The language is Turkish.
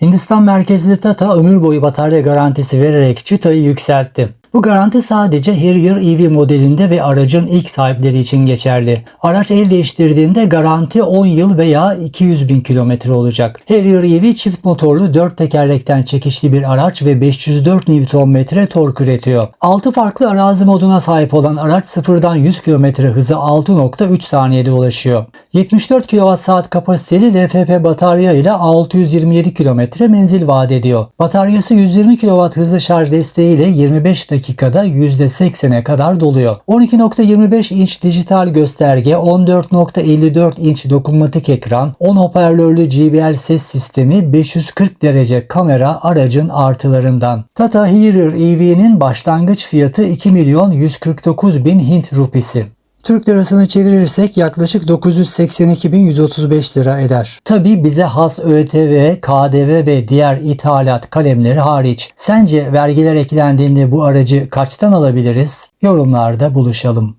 Hindistan merkezli Tata ömür boyu batarya garantisi vererek çıtayı yükseltti. Bu garanti sadece Harrier EV modelinde ve aracın ilk sahipleri için geçerli. Araç el değiştirdiğinde garanti 10 yıl veya 200 bin kilometre olacak. Harrier EV çift motorlu 4 tekerlekten çekişli bir araç ve 504 Nm tork üretiyor. 6 farklı arazi moduna sahip olan araç sıfırdan 100 km hızı 6.3 saniyede ulaşıyor. 74 kWh kapasiteli LFP batarya ile 627 km menzil vaat ediyor. Bataryası 120 kW hızlı şarj desteğiyle 25 dakikada %80'e kadar doluyor. 12.25 inç dijital gösterge, 14.54 inç dokunmatik ekran, 10 hoparlörlü JBL ses sistemi, 540 derece kamera aracın artılarından. Tata Harrier EV'nin başlangıç fiyatı 2 milyon 149 bin Hint rupisi. Türk lirasını çevirirsek yaklaşık 982.135 lira eder. Tabi bize has ÖTV, KDV ve diğer ithalat kalemleri hariç. Sence vergiler eklendiğinde bu aracı kaçtan alabiliriz? Yorumlarda buluşalım.